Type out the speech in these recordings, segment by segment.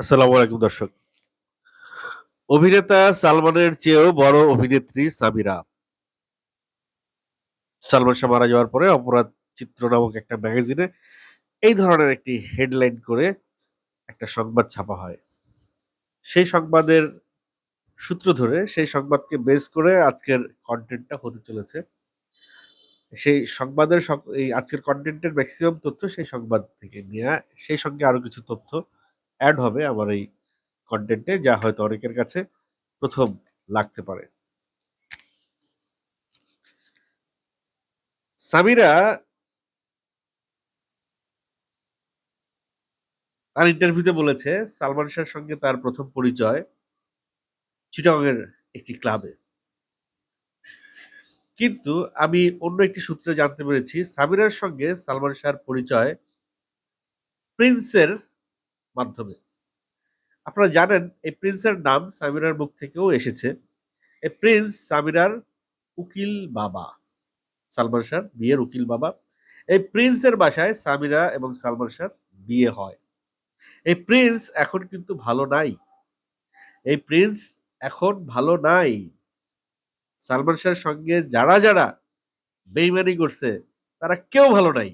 আসসালামু আলাইকুম, দর্শক। অভিনেতা সালমানের চেয়েও বড় অভিনেত্রী সামিরা। সালমান শাহ মারা যাওয়ার পরে অপরাধ চিত্র নামক একটা ম্যাগাজিনে এই ধরনের একটি হেডলাইন করে একটা সংবাদ ছাপা হয়। সেই সংবাদের সূত্র ধরে সেই সংবাদকে বেস করে আজকের কন্টেন্টটা হতে চলেছে। সেই সংবাদের এই আজকের কন্টেন্টের ম্যাক্সিমাম তথ্য সেই সংবাদ থেকে নেয়া। সেই সঙ্গে আরও কিছু তথ্য এড হবে আমার এই কনটেন্টে যা হয়তো অনেকের কাছে ১ম লাগতে পারে। সামিরা তার ইন্টারভিউতে বলেছে, সালমান শাহর সঙ্গে তার প্রথম পরিচয় চিটাগংয়ের একটি ক্লাবে। কিন্তু আমি অন্য একটি সূত্রে জানতে পেরেছি, সামিরার সঙ্গে সালমান শাহর পরিচয় প্রিন্সের মাধ্যমে। আপনারা জানেন এই প্রিন্সের নাম সামিরার মুখ থেকেও এসেছে। এই প্রিন্স সামিরার উকিল বাবা। সালমান শাহর বিয়ের উকিল বাবা। এই প্রিন্সের বাসায় সামিরা এবং সালমান শাহর বিয়ে হয়। এই প্রিন্স এখন কিন্তু ভালো নাই। এই প্রিন্স এখন ভালো নাই। সালমান শাহর সঙ্গে যারা, যারা বেইমানি করছে তারা কেউ ভালো নাই।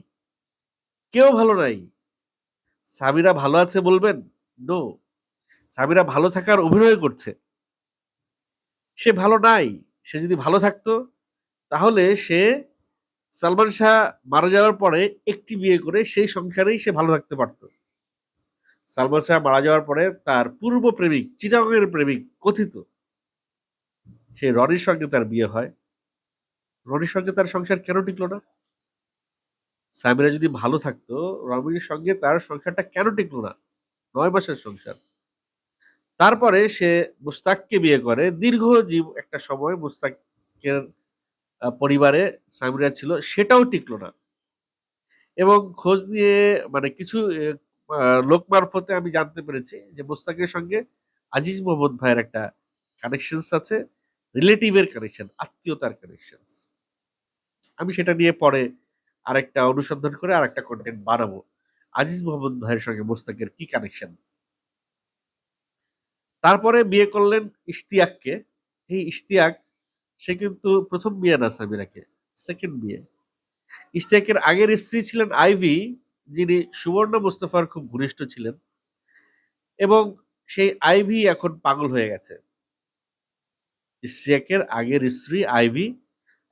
কেউ ভালো নাই। সামিরা ভালো আছে বলবেন? নো। সাবিরা ভালো থাকার অভিনয় করছে। সে ভালো নাই। সে যদি ভালো থাকতো তাহলে সে সালমান শাহ মারা যাওয়ার পরে একটি বিয়ে করে সেই সংসারেই সে ভালো থাকতে পারত। সালমান শাহ মারা যাওয়ার পরে তার পূর্ব প্রেমিক, চিটাগংয়ের প্রেমিক কথিত সে রনির সঙ্গে তার বিয়ে হয়। রনির সঙ্গে তার সংসার কেন টিকলো না? সামিরা যদি ভালো থাকতো, রনির সঙ্গে তার সংসারটা কেন টিকলো না? নয় মাসের সংসার। তারপরে সে মুস্তাককে বিয়ে করে। দীর্ঘ জীব একটা সময় মুস্তাকের পরিবারে সামিরা ছিল, সেটাও টিকলো না। এবং খোঁজ নিয়ে মানে কিছু লোক মারফতে আমি জানতে পেরেছি যে মুস্তাকের সঙ্গে আজিজ মোহাম্মদ ভাইয়ের একটা কানেকশনস আছে। রিলেটিভ এর কানেকশন, আত্মীয়তার কানেকশনস। আমি সেটা নিয়ে পরে আরেকটা অনুসন্ধান করে আরেকটা কনটেন্ট বানাবো। আজিজ মোহাম্মদ ভাইয়ের সঙ্গে মুস্তাকের কি কানেকশন? তারপরে বিয়ে করলেন ইশতিয়াককে। এই ইশতিয়াক সে কিন্তু ১ম বিয়ে না সামিরাকে, 2nd বিয়ে। ইশতিয়াকের আগের স্ত্রী ছিলেন আইভি, যিনি সুবর্ণ মুস্তফার খুব ঘনিষ্ঠ ছিলেন। এবং সেই আইভি এখন পাগল হয়ে গেছে। ইশতিয়াকের আগের স্ত্রী আইভি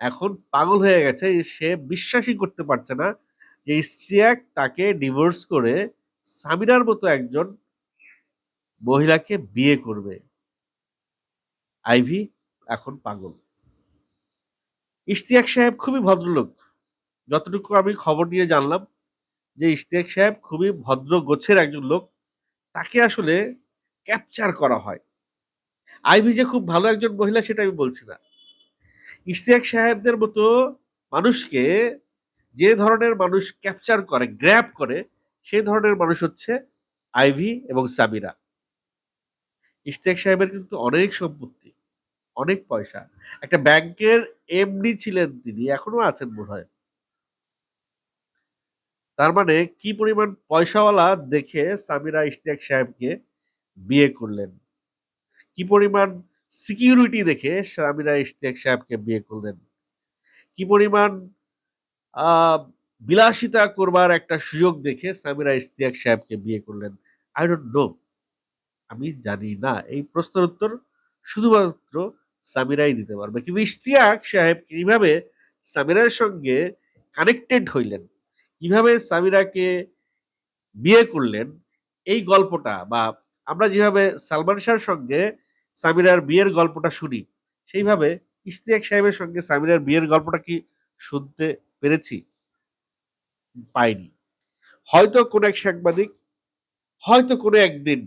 এখন পাগল হয়ে গেছে। সে বিশ্বাসই করতে পারছে না যে ইশতিয়াক তাকে ডিভোর্স করে সামিরার মতো একজন মহিলাকে বিয়ে করবে। আইভি এখন পাগল। ইশতিয়াক সাহেব খুবই ভদ্রলোক। যতটুকু আমি খবর নিয়ে জানলাম যে ইশতিয়াক সাহেব খুবই ভদ্র গোছের একজন লোক। তাকে আসলে ক্যাপচার করা হয়। আইভি যে খুব ভালো একজন মহিলা সেটা আমি বলছি না। ইশতিয়াক সাহেবদের মতো মানুষকে যে ধরনের মানুষ ক্যাপচার করে, গ্র্যাব করে সে ধরনের মানুষ হচ্ছে আইভি এবং সামিরা। ইশতিয়াক সাহেবের কিন্তু অনেক সম্পত্তি, অনেক পয়সা। একটা ব্যাংকের এমডি ছিলেন তিনি, এখনও আছেন মনে বোধহয়। তার মানে কি পরিমাণ পয়সাওয়ালা দেখে সামিরা ইশতিয়াক সাহেবকে বিয়ে করলেন। কি পরিমাণ সিকিউরিটি দেখে সামিরা ইশতিয়াক সাহেবকে বিয়ে করলেন। কি পরিমাণ বিলাসিতা করবার একটা সুযোগ দেখে সামিরা ইশতিয়াক সাহেবকে বিয়ে করলেন। আই don't know আমি জানি না। এই প্রশ্নের উত্তর শুধুমাত্র সামিরাই দিতে পারবে। কিন্তু ইশতিয়াক সাহেব কীভাবে সামিরার সঙ্গে কানেক্টেড হইলেন, কীভাবে সামিরাকে বিয়ে করলেন, এই গল্পটা বা আমরা যেভাবে সালমান শাহর সঙ্গে সামিরার বিয়ের গল্পটা শুনি, সেইভাবে ইশতিয়াক সাহেবের সঙ্গে সামিরার বিয়ের গল্পটা কি শুনতে পেরেছি? পাইনি। হয়তো কোনো এক সাংবাদিক, হয়তো কোনো একদিন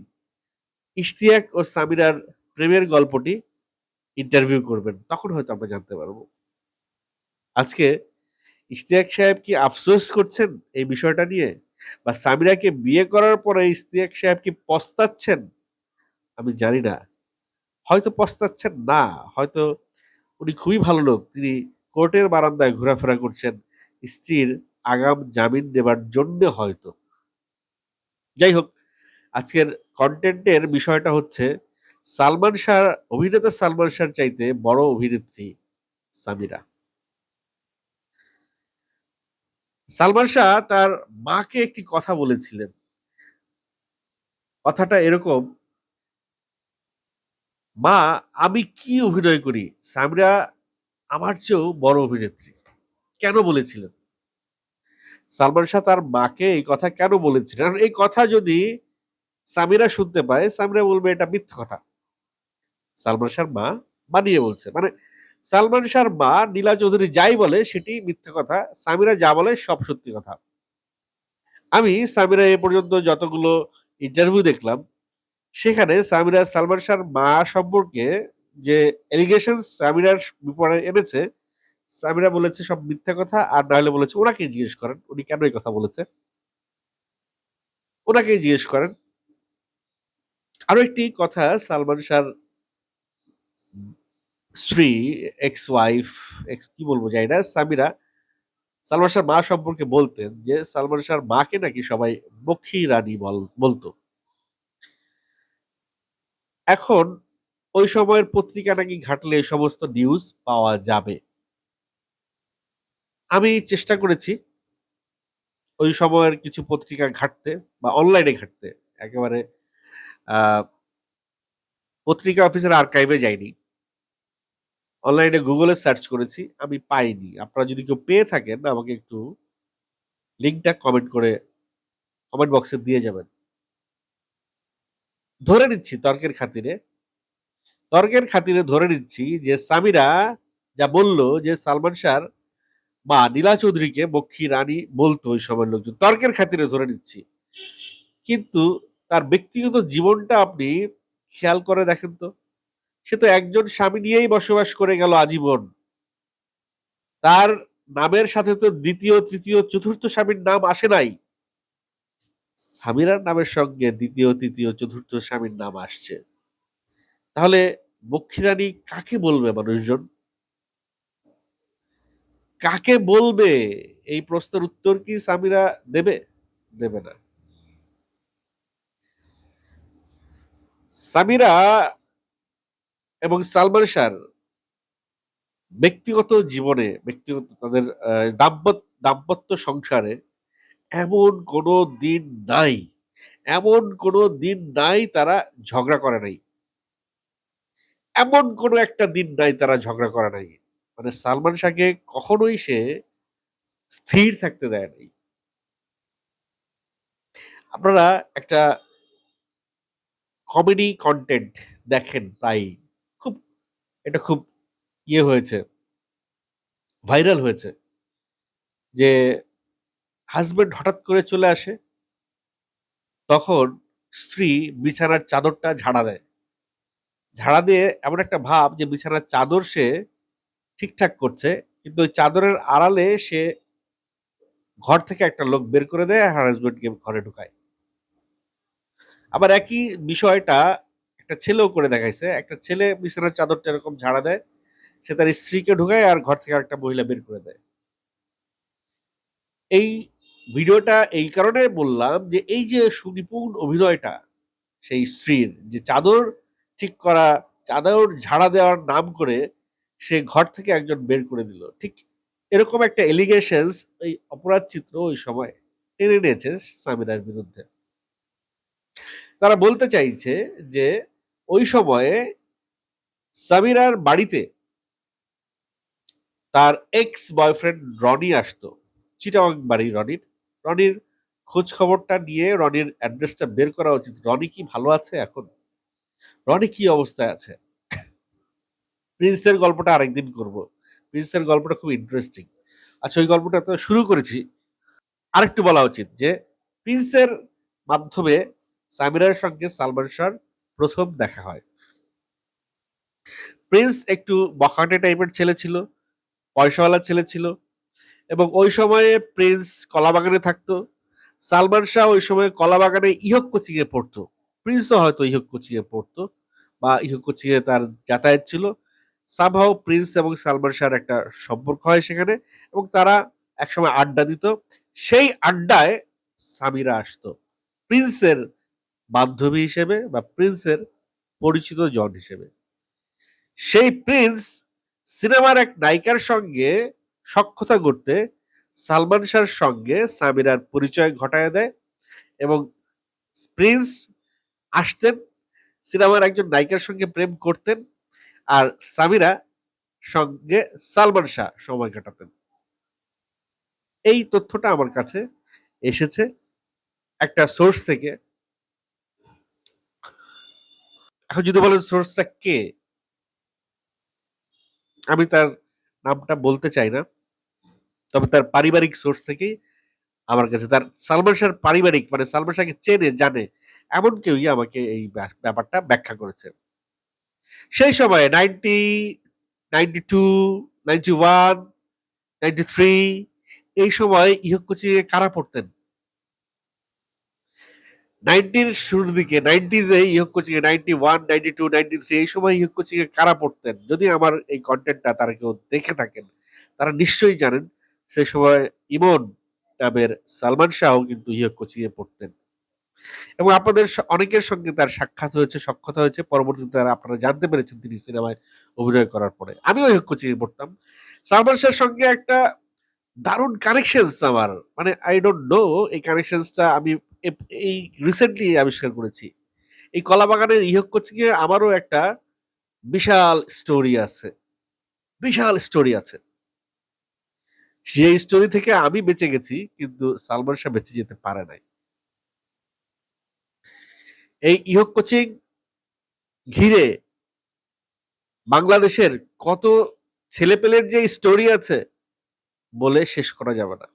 ইশতিয়াক ও সামিরার প্রেমের গল্পটি ইন্টারভিউ করবেন। তখন হয়তো আমরা জানতে পারব আজকে ইশতিয়াক সাহেব কি আফসোস করছেন এই বিষয়টা নিয়ে? বা সামিরাকে বিয়ে করার পরে ইশতিয়াক সাহেব কি পস্তাচ্ছেন? আমি জানি না। হয়তো পস্তাচ্ছেন না। হয়তো উনি খুবই ভালো লোক। তিনি কোর্টের বারান্দায় ঘোরাফেরা করছেন স্ত্রীর আগাম জামিন দেবার জন্যে হয়তো। যাই হোক, আজকের কন্টেন্টের বিষয়টা হচ্ছে সালমান শাহ অভিনেতা সালমান শাহর চাইতে বড় অভিনেত্রী সামিরা সালমান শাহ তার মাকে একটি কথা বলেছিলেন কথাটা এরকম মা, আমি কি অভিনয় করি? সামিরা আমার চেয়েও বড় অভিনেত্রী। কেন বলেছিলেন? সালমান শাহ তার মাকে এই কথা কেন বলেছিলেন? কারণ এই কথা যদি সামিরা শুনতে পায়, সামিরা বলবে এটা মিথ্যা কথা। সালমান শাহর মা বানিয়ে বলছে। মানে সালমান শাহর মা নীলা চৌধুরী যাই বলে, সেটি মিথ্যা কথা। সামিরা যা বলে, সব সত্যি কথা। আমি সামিরা এ পর্যন্ত যতগুলো ইন্টারভিউ দেখলাম সেখানে সামিরা সালমান শাহর মা সম্পর্কে যে এলিগেশন সামিরার বিপরীতে এনেছে, সামিরা বলেছে সব মিথ্যা কথা, আর নাহলে বলেছে, ওনাকে জিজ্ঞেস করেন, উনি কেন এই কথা বলেছে? ওনাকে জিজ্ঞেস করেন। আরও একটি কথা, সালমান শাহর স্ত্রী এক্স ওয়াইফ এক্স কি বলব যাই না, সামিরা, সালমান শাহর মা সম্পর্কে বলতেন যে, সালমান শাহর মাকে নাকি সবাই বক্ষী রানী বল, বলতো। এখন ওই সময়ের পত্রিকা নাকি ঘাটলে এই সমস্ত নিউজ পাওয়া যাবে। আমি চেষ্টা করেছি ওই সময়ের কিছু পত্রিকা ঘাটতে বা অনলাইনে ঘাটতে। একেবারে পত্রিকা অফিসের আর্কাইভে যাইনি। অনলাইনে গুগলে সার্চ করেছি, আমি পাইনি। আপনারা যদি কেউ পেয়ে থাকেন, আমাকে একটু লিঙ্কটা কমেন্ট করে কমেন্ট বক্সে দিয়ে যাবেন। ধরে নিচ্ছি তর্কের খাতিরে তর্কের খাতিরে ধরে নিচ্ছি যে সামিরা যা বলল যে সালমান শাহর মা নীলা চৌধুরীকে বক্ষী রানী বলতো ওই সময়ের লোকজন, তর্কের খাতিরে ধরে নিচ্ছি। কিন্তু তার ব্যক্তিগত জীবনটা আপনি খেয়াল করে দেখেন তো, সে তো একজন স্বামী নিয়েই বসবাস করে গেল আজীবন। তার নামের সাথে তো দ্বিতীয়, তৃতীয়, চতুর্থ স্বামীর নাম আসে নাই। সামিরার নামের সঙ্গে দ্বিতীয়, তৃতীয়, চতুর্থ স্বামীর নাম আসছে। তাহলে বক্ষীরানী কাকে বলবে মানুষজন? কাকে বলবে? এই প্রশ্নের উত্তর কি সামিরা দেবে? দেবে না। সামিরা এবং সালমান শাহর ব্যক্তিগত জীবনে, ব্যক্তিগত তাদের দাম্পত্য দাম্পত্য সংসারে এমন কোনো দিন নাই। এমন কোনো দিন নাই তারা ঝগড়া করে নাই। এমন কোনো একটা দিন নাই তারা ঝগড়া করে নাই। মানে সালমান শাহকে কখনোই সে স্থির থাকতে দেয় নাই। আপনারা একটা কমেডি কন্টেন্ট দেখেন প্রায়। খুব, এটা খুব ইয়ে হয়েছে ভাইরাল হয়েছে। যে হাজবেন্ড হঠাৎ করে চলে আসে, তখন স্ত্রী বিছানার চাদরটা ঝাড়া দেয়। ঝাড়া দিয়ে এমন একটা ভাব যে বিছানার চাদর সে ঠিকঠাক করছে, কিন্তু ওই চাদরের আড়ালে সে ঘর থেকে একটা লোক বের করে দেয় আর হাজবেন্ডকে ঘরে ঢুকায়। আবার একই বিষয়টা একটা ছেলেও করে দেখাইছে। একটা ছেলে বিছানার চাদরটা এরকম ঝাড়া দেয়, সে তার স্ত্রীকে ঢুকায় আর ঘর থেকে একটা মহিলা বের করে দেয়। এই ভিডিওটা এই কারণে বললাম যে এই যে সুনিপুণ অভিনয়টা, সেই স্ত্রীর যে চাদর ঠিক করা, চাদর ঝাড়া দেওয়ার নাম করে সে ঘর থেকে একজন বের করে দিল। ঠিক এরকম একটা এলিগেশনস এই অপরাধ চিত্র ওই সময় টেনে নিয়েছে সামিরার বিরুদ্ধে। তারা বলতে চাইছে যে ওই সময়ে সামিরার বাড়িতে তার এক্স বয়ফ্রেন্ড রনি আসতো চিটাং বাড়ি রনির। রনির খোঁজ খবরটা নিয়ে রনির অ্যাড্রেসটা বের করা উচিত। রনি কি ভালো আছে এখন? রনি কি অবস্থায় আছে? প্রিন্সের গল্পটা আরেকদিন করব। প্রিন্সের গল্পটা খুব ইন্টারেস্টিং আচ্ছা ওই গল্পটা তো শুরু করেছি। আরেকটু বলা উচিত যে প্রিন্সের মাধ্যমে সামিরার সঙ্গে সালমান শাহর প্রথম দেখা হয়। প্রিন্স একটু বখাটে টাইপের ছেলে ছিল, পয়সাওয়ালা ছেলে ছিল এবং ওই সময়ে প্রিন্স কলাবাগানে থাকতো। সালমান শাহ ওই সময় কলাবাগানে ইহক কোচিং এ পড়তো। প্রিন্সও হয়তো ইহক কোচিং এ পড়তো বা ইহক কোচিং এ তার যাতায়াত ছিল। সামহাও প্রিন্স এবং সালমান শাহর একটা সম্পর্ক হয় সেখানে এবং তারা একসময় আড্ডা দিত। সেই আড্ডায় সামিরা আসতো। প্রিন্সের বান্ধবী হিসেবে বা প্রিন্সের পরিচিত জন হিসেবে। সেই প্রিন্স সিনেমার এক নায়িকার সঙ্গে সক্ষতা করতে সালমান শাহর সঙ্গে সামিরার পরিচয় ঘটায় দেয় এবং প্রিন্স আসতেন, সিনেমার একজন নায়িকার সঙ্গে প্রেম করতেন আর সামিরা সঙ্গে সালমান শাহ সময় কাটাতেন। এই তথ্যটা আমার কাছে এসেছে একটা সোর্স থেকে। এখন যদি বলেন সোর্সটা কে, আমি তার নামটা বলতে চাই না। তবে তার পারিবারিক সোর্স থেকেই আমার কাছে তার সালমান শাহর পারিবারিক মানে সালমান শাহকে চেনে, জানে, এমন কেউই আমাকে এই ব্যাপারটা ব্যাখ্যা করেছে। সেই সময়ে ninety ninety two ninety one ninety three এই সময় ইহক কোচিংয়ে কারা পড়তেন? নাইনটির শুরুর দিকে নাইনটিজে ইহক কোচিং এ ninety one ninety two ninety three এই সময় ইহক কোচিং এ কারা পড়তেন? যদি আমার এই কন্টেন্টটা তারা কেউ দেখে থাকেন, তারা নিশ্চয়ই জানেন সে সময় ইমন নামের সালমান শাহ কিন্তু ইহক কোচিং এ পড়তেন। এবং আপনাদের অনেকের সঙ্গে তার সাক্ষাৎ হয়েছে, সক্ষতা হয়েছে। পরবর্তীতে তারা আপনারা জানতে পেরেছেন তিনি সিনেমায় অভিনয় করার পরে। আমিও ইহক কোচিং এ পড়তাম। সালমান শাহর সঙ্গে একটা দারুণ কানেকশন আমার। মানে আই ডোন্ট নো এই কানেকশনসটা আমি এই রিসেন্টলি আবিষ্কার করেছি। এই কলা বাগানের ইহক কোচিং এ আমারও একটা বিশাল স্টোরি আছে। বিশাল স্টোরি আছে। সেই স্টোরি থেকে আমি বেঁচে গেছি, কিন্তু সালমান শাহ বেঁচে যেতে পারে নাই। এই ইহক কোচিং ঘিরে বাংলাদেশের কত ছেলেপেলের যে স্টোরি আছে বলে শেষ করা যাবে না।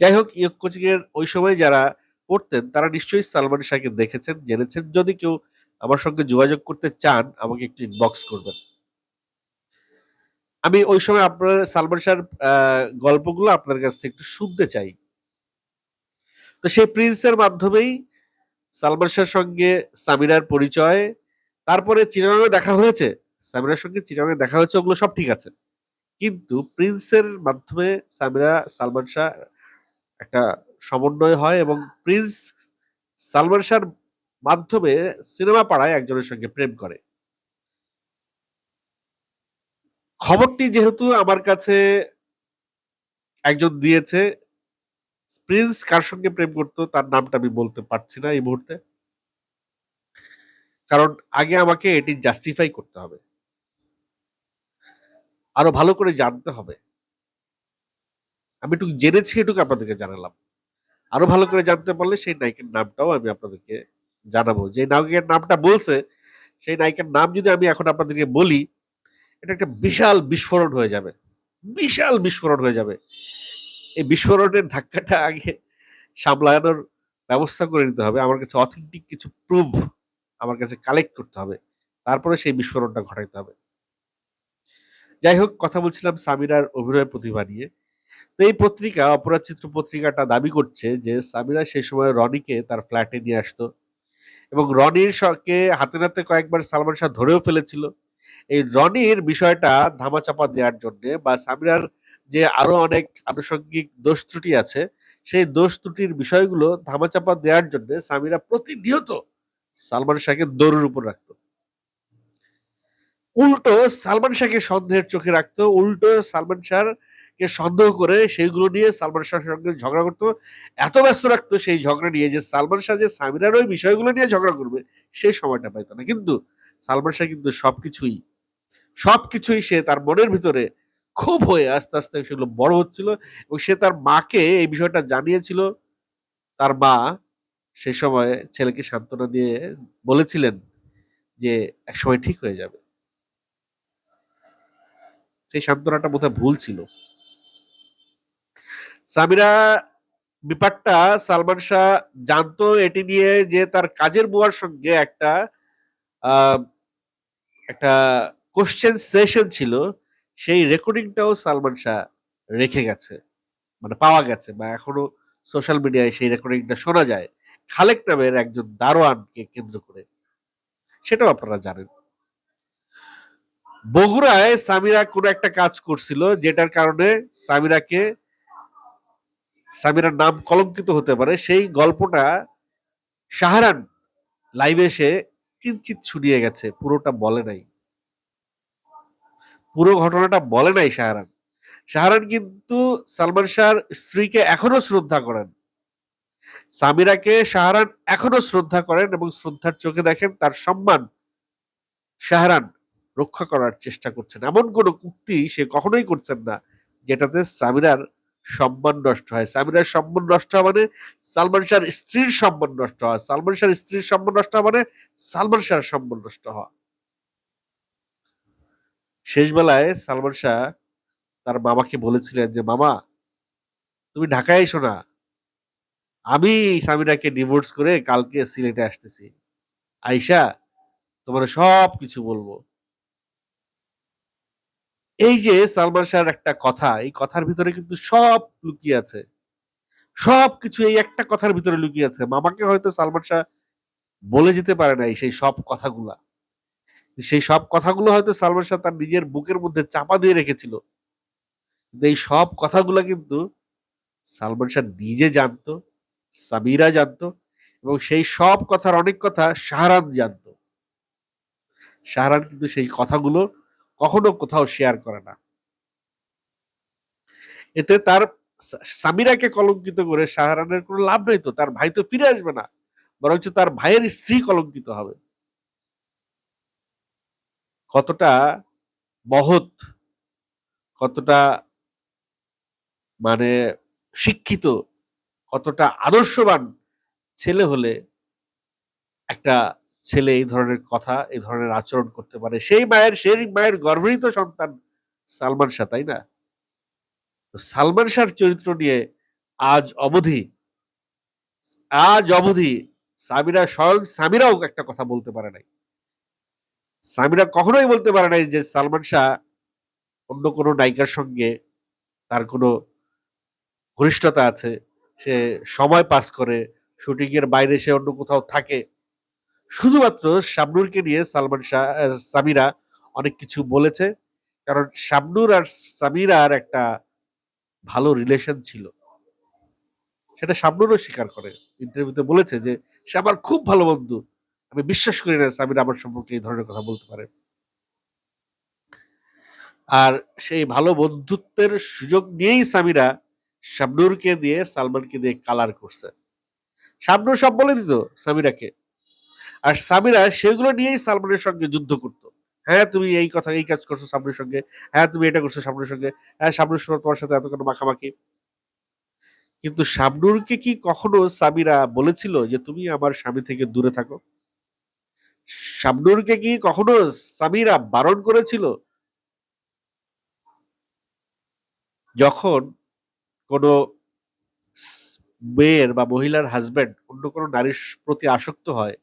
যাই হোক ইয়ক কোচিং এর ওই সময় যারা পড়তেন, তারা নিশ্চয়ই সালমান শাহকে দেখেছেন, জেনেছেন। যদি কেউ আমার সঙ্গে যোগাযোগ করতে চান, আমাকে একটু ইনবক্স করবেন। আমি ওই সময় আপনার সালমান শাহর গল্পগুলো আপনার কাছ থেকে একটু শুনতে চাই। তো সেই প্রিন্সের মাধ্যমেই সালমান শাহর সঙ্গে সামিরার পরিচয়, তারপরে চিরাঙ্গে দেখা হয়েছে। সামিরার সঙ্গে চিরাঙ্গে দেখা হয়েছে, ওগুলো সব ঠিক আছে। কিন্তু প্রিন্সের মাধ্যমে সামিরা, সালমান শাহ একটা সমন্বয় হয় এবং প্রিন্স সালমান শাহর মাধ্যমে সিনেমা পাড়ায় একজনের সঙ্গে প্রেম করে। খবরটি যেহেতু আমার কাছে একজন দিয়েছে, প্রিন্স কার সঙ্গে প্রেম করতো তার নামটা আমি বলতে পারছি না এই মুহূর্তে। কারণ আগে আমাকে এটি জাস্টিফাই করতে হবে। আরও ভালো করে জানতে হবে। আমি একটু জেনেছি, এটুকু আপনাদেরকে জানালাম। আরও ভালো করে জানতে পারলে সেই নায়িকার নামটাও আমি আপনাদেরকে জানাব। যে নায়িকার নামটা বলছে, সেই নায়িকার নাম যদি আমি এখন আপনাদেরকে বলি এটা একটা বিশাল বিস্ফোরণ হয়ে যাবে। বিশাল বিস্ফোরণ হয়ে যাবে। এই বিস্ফোরণের ধাক্কাটা আগে সামলানোর ব্যবস্থা করে নিতে হবে। আমার কাছে অথেন্টিক কিছু প্রুফ আমার কাছে কালেক্ট করতে হবে। তারপরে সেই বিস্ফোরণটা ঘটাইতে হবে। যাই হোক, কথা বলছিলাম সামিরার অভিনয় প্রতিভা নিয়ে। তো এই পত্রিকা, অপরাধ চিত্র পত্রিকাটা দাবি করছে যে সামিরা সেই সময় রনিকে তার ফ্ল্যাটে নিয়ে আসতো এবং রনির সঙ্গে হাতে নাতে কয়েকবার সালমান শাহ ধরেও ফেলেছিল। এই রনির বিষয়টা ধামাচাপা দেওয়ার জন্য বা সামিরার যে আরও অনেক আনুষঙ্গিক দোষ ত্রুটি আছে, সেই দোষ ত্রুটির বিষয়গুলো ধামাচাপা দেওয়ার জন্য সামিরা প্রতিনিয়ত সালমান শাহকে দৌড়ের উপর রাখত। উল্টো সালমান শাহকে সন্দেহের চোখে রাখতো, উল্টো সালমান শাহ কে সন্দেহ করে সেইগুলো নিয়ে সালমান শাহের সঙ্গে ঝগড়া করতো। এত ব্যস্ত রাখতো সেই ঝগড়া নিয়ে যে সালমান শাহ যে সামিরার ওই বিষয়গুলো নিয়ে ঝগড়া করবে সেই সময়টা পাইতো না। কিন্তু সালমান শাহ কিন্তু সবকিছুই সবকিছুই সে তার মনের ভিতরে খুব হয়ে আস্তে আস্তে সেগুলো বড় হচ্ছিল এবং সে তার মাকে এই বিষয়টা জানিয়েছিল। তার মা সে সময় ছেলেকে সান্ত্বনা দিয়ে বলেছিলেন যে এক সময় ঠিক হয়ে যাবে। সেই সান্ত্বনাটা বোধহয় ভুল ছিল। সামিরা ব্যাপারটা সালমান শাহ জানতো এটি নিয়ে যে তার কাজের বুয়ার সঙ্গে একটা একটা কোশ্চেন সেশন ছিল, সেই রেকর্ডিংটাও সালমান শাহ রেখে গেছে। মানে পাওয়া গেছে, বা এখনও সোশ্যাল মিডিয়ায় সেই রেকর্ডিংটা শোনা যায়। খালেক নামের একজন দারোয়ানকে কেন্দ্র করে। সেটাও আপনারা জানেন। বগুড়ায় সামিরা কোনো একটা কাজ করছিল, যেটার কারণে সামিরাকে, সামিরার নাম কলঙ্কিত হতে পারে। সেই গল্পটা শাহরান লাইভে এসে কিঞ্চিত শুনিয়ে গেছে, পুরোটা বলে নাই। পুরো ঘটনাটা বলে নাই শাহরান। শাহরান কিন্তু সালমান শাহর স্ত্রীকে এখনও শ্রদ্ধা করেন। সামিরাকে শাহরান এখনও শ্রদ্ধা করেন এবং শ্রদ্ধার চোখে দেখেন তার সম্মান শাহরান রক্ষা করার চেষ্টা করছেন। এমন কোন উক্তি সে কখনোই করছেন না, যেটাতে সামিরার সম্মান নষ্ট হয়। সামিরার সম্মান নষ্ট হওয়া মানে সালমান শাহর স্ত্রীর সম্মান নষ্ট হওয়া। সালমান শাহর স্ত্রীর সম্মান নষ্ট হওয়া মানে সালমান শাহর সম্মান নষ্ট হওয়া। শেষ বেলায় সালমান শাহ তার মামাকে বলেছিলেন যে, মামা, তুমি ঢাকায় এসো না। আমি সামিরাকে ডিভোর্স করে কালকে সিলেটে আসতেছি। আইসা তোমার সব কিছু বলব। এই যে সালমান শাহর একটা কথা, এই কথার ভিতরে কিন্তু সব লুকিয়ে আছে। সব কিছু এই একটা কথার ভিতরে লুকিয়ে আছে। মামাকে হয়তো সালমান শাহ বলে যেতে পারে নাই সেই সব কথাগুলা। সেই সব কথাগুলো হয়তো সালমান শাহ তার নিজের বুকের মধ্যে চাপা দিয়ে রেখেছিল। কিন্তু এই সব কথাগুলো কিন্তু সালমান শাহ নিজে জানতো সামিরা জানতো এবং সেই সব কথার অনেক কথা শাহরান জানতো। শাহরান কিন্তু সেই কথাগুলো কখনো কোথাও শেয়ার করে না। এতে তার সামিরাকে কলঙ্কিত করে শাহরানের কোনো লাভ নেই তো, তার ভাই তো ফিরে আসবে না, বরঞ্চ তার ভাইয়ের স্ত্রী কলঙ্কিত হবে। কতটা মহৎ কতটা মানে শিক্ষিত, কতটা আদর্শবান ছেলে হলে একটা ছেলে এই ধরনের কথা, এই ধরনের আচরণ করতে পারে। সেই মায়ের সেই মায়ের গর্ভরিত সন্তান সালমান শাহ, তাই না? সালমান শাহর চরিত্র নিয়ে আজ অবধি আজ অবধি সামিরা স্বয়ং সামিরাও একটা কথা বলতে পারে নাই। সামিরা কখনোই বলতে পারে নাই যে সালমান শাহ অন্য কোনো নায়িকার সঙ্গে তার কোনো ঘনিষ্ঠতা আছে, সে সময় পাস করে শুটিং এর বাইরে সে অন্য কোথাও থাকে। শুধুমাত্র শাবনুরকে নিয়ে সালমান শাহ সামিরা অনেক কিছু বলেছে, কারণ শাবনুর আর সামিরার একটা ভালো রিলেশন ছিল। সেটা শাবনুরও স্বীকার করে। ইন্টারভিউতে বলেছে যে, সে আমার খুব ভালো বন্ধু। আমি বিশ্বাস করি না সামিরা আমার সম্পর্কে এই ধরনের কথা বলতে পারে। আর সেই ভালো বন্ধুত্বের সুযোগ নিয়েই সামিরা শাবনুরকে দিয়ে, সালমানকে দিয়ে কালার করছে। শাবনুর সব বলে দিত সামিরাকে। আর সামিরা সেগুলো নিয়েই সালমানের সঙ্গে যুদ্ধ করত। হ্যাঁ তুমি এই কথা, এই কাজ করছ সামনের সঙ্গে। হ্যাঁ তুমি এটা করছ সামনের সঙ্গে। হ্যাঁ সামনের সময় তোমার সাথে এত কোনো মাখামাখি? কিন্তু শাবনুরকে কি কখনো সামিরা বলেছিল যে তুমি আমার স্বামী থেকে দূরে থাকো? শাবনুরকে কি কখনো সামিরা বারণ করেছিল? যখন কোনো মেয়ের বা মহিলার হাজবেন্ড অন্য কোনো নারীর প্রতি আসক্ত হয়,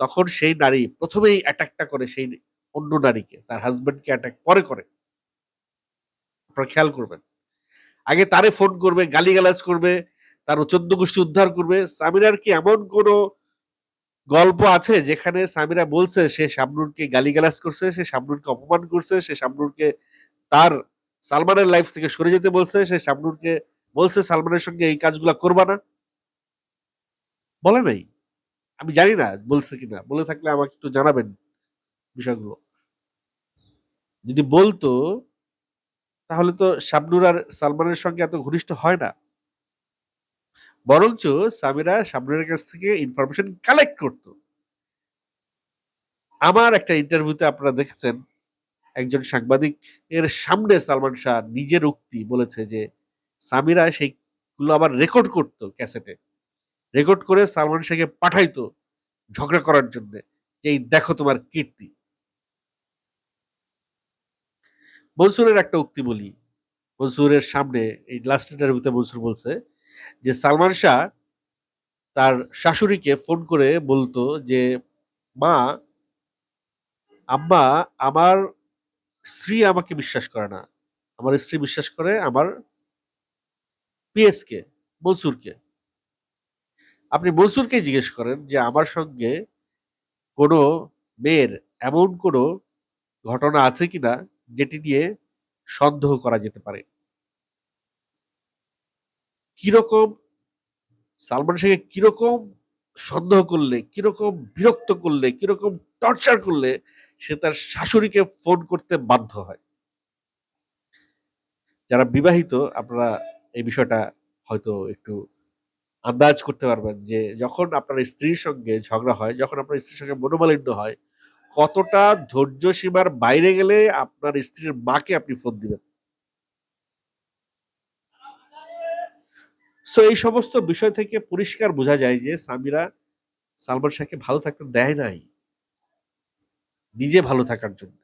তখন সেই নারী প্রথমেই অ্যাটাকটা করে সেই অন্য নারীকে, তার হাজবেন্ডকে অ্যাটাক পরে করে। আপনারা খেয়াল করবেন। আগে তারে ফোন করবে, গালিগালাজ করবে, তার চোদ্দ গোষ্ঠী উদ্ধার করবে। সামিরার কি এমন কোনো গল্প আছে যেখানে সামিরা বলছে, সে শাবনুরকে গালিগালাজ করছে, সে শাবনুরকে অপমান করছে, সে শাবনুরকে তার সালমানের লাইফ থেকে সরে যেতে বলছে, সে শাবনুরকে বলছে, সালমানের সঙ্গে এই কাজগুলা করবা না? বলে নাই। আমি জানি না বলছে কিনা। বলে থাকলে আমাকে একটু জানাবেন বিষয়গুলো। যদি বলতো, তাহলে তো শাবনুর আর সালমানের সঙ্গে এত ঘনিষ্ঠ হয় না। বরঞ্চ সামিরা শাবনুরের কাছ থেকে ইনফরমেশন কালেক্ট করত। আমার একটা ইন্টারভিউতে আপনারা দেখেছেন, একজন সাংবাদিক এর সামনে সালমান শাহ নিজের উক্তি বলেছে যে, সামিরা সেইগুলো আবার রেকর্ড করতো ক্যাসেটে রেকর্ড করে সালমান শাহকে পাঠাইতো ঝগড়া করার জন্য যে দেখো তোমার কীর্তি। মনসুরের একটা উক্তি বলি। মনসুরের সামনে এই লাস্ট ইন্টারভিউতে মনসুর বলছে যে সালমান শাহ তার শাশুড়িকে ফোন করে বলতো যে, মা, আম্মা, আমার স্ত্রী আমাকে বিশ্বাস করে না। আমার স্ত্রী বিশ্বাস করে আমার পিএসকে, মনসুরকে। আপনি মনসুরকে জিজ্ঞেস করেন যে, আমার সঙ্গে কোনো মেয়ের এমন কোনো ঘটনা আছে কিনা যেটি নিয়ে সন্দেহ করা যেতে পারে? কীরকম, সালমান শাহকে কীরকম সন্দেহ করলে, কীরকম বিরক্ত করলে, কীরকম টর্চার করলে সে তার শাশুড়িকে ফোন করতে বাধ্য হয়। যারা বিবাহিত, আপনারা এই বিষয়টা হয়তো একটু আন্দাজ করতে পারবেন যে যখন আপনার স্ত্রীর সঙ্গে ঝগড়া হয়, যখন আপনার স্ত্রীর সঙ্গে মনোমালিন্য হয়, কতটা ধৈর্য সীমার বাইরে গেলে আপনার স্ত্রীর মাকে আপনি ফোন দিবেন? সো এই সমস্ত বিষয় থেকে পরিষ্কার বোঝা যায় যে সামিরা সালমান শাহকে ভালো থাকতে দেয় নাই। নিজে ভালো থাকার জন্য।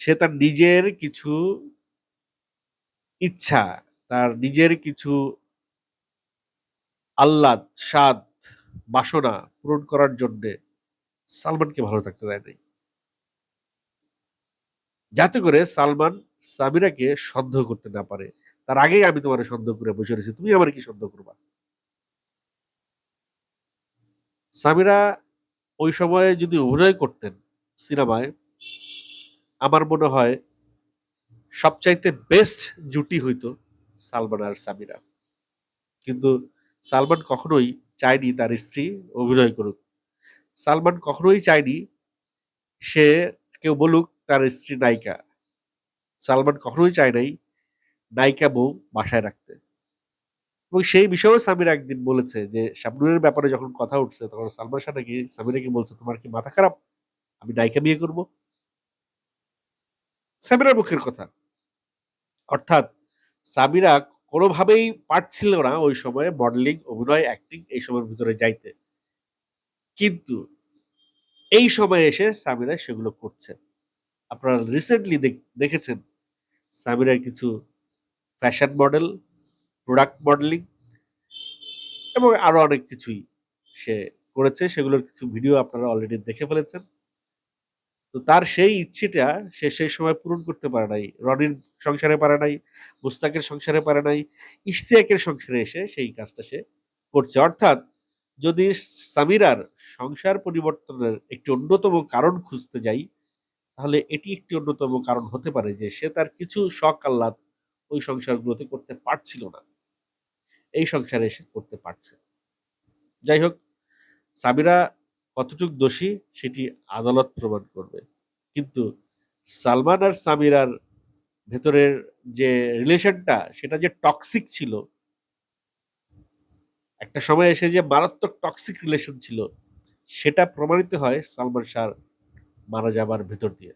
সে তার নিজের কিছু ইচ্ছা, তার নিজের কিছু আহ্লাদ, স্বাদ, বাসনা পূরণ করার জন্য সালমানকে ভালো থাকতে দেয় নাই। যাতে করে সালমান সামিরাকে সন্দেহ করতে না পারে। তার আগেই আমি তোমার সন্দেহ করে বসে রয়েছি। তুমি আমার কি সন্দেহ করবা? সামিরা ওই সময়ে যদি অভিনয় করতেন সিনেমায়, আমার মনে হয় সবচাইতে বেস্ট জুটি হইতো সালমান আর সামিরা। কিন্তু সালমান কখনোই চায়নি তার স্ত্রী অভিনয় করুক। সালমান কখনোই চায়নি সে কেউ বলুক তার স্ত্রী নায়িকা। সালমান কখনোই চায় নাই নায়িকা বউ বাসায় রাখতে। এবং সেই বিষয়েও সামিরা একদিন বলেছে যে, শাবনুরের ব্যাপারে যখন কথা উঠছে, তখন সালমান শাহ নাকি সামিরাকে বলছে, তোমার কি মাথা খারাপ? আমি নায়িকা বিয়ে করব? সামিরার মুখের কথা। অর্থাৎ সামিরা কোনোভাবেই পারছিল না ওই সময়ে মডেলিং, অভিনয় অ্যাক্টিং এই সময়ের ভিতরে যাইতে। কিন্তু এই সময়ে এসে সামিরা সেগুলো করছে। আপনারা রিসেন্টলি দেখেছেন সামিরার কিছু ফ্যাশন মডেল, প্রোডাক্ট মডেলিং এবং আরও অনেক কিছুই সে করেছে। সেগুলোর কিছু ভিডিও আপনারা অলরেডি দেখে ফেলেছেন। তো তার সেই ইচ্ছেটা সে সেই সময় পূরণ করতে পারে নাই। রনির সংসারে পারে নাই, মুস্তাকের সংসারে পারে নাই, ইশতিয়াকের সংসারে এসে সেই কাজটা সে করছে। অর্থাৎ যদি সামিরার সংসার পরিবর্তনের একটি অন্যতম কারণ খুঁজতে যাই, তাহলে এটি একটি অন্যতম কারণ হতে পারে যে সে তার কিছু শখ আহ্লাদ ওই সংসারগুলোতে করতে পারছিল না। এই সংসারে এসে করতে পারছে যাই হোক সামিরা কতটুক দোষী সেটি আদালত প্রমাণ করবে। কিন্তু সালমান আর সামিরার ভেতরের যে রিলেশনটা, সেটা যে টক্সিক ছিল, একটা সময় এসে যে মারাত্মক টক্সিক রিলেশন ছিল, সেটা প্রমাণিত হয় সালমান শাহ মারা যাবার ভেতর দিয়ে।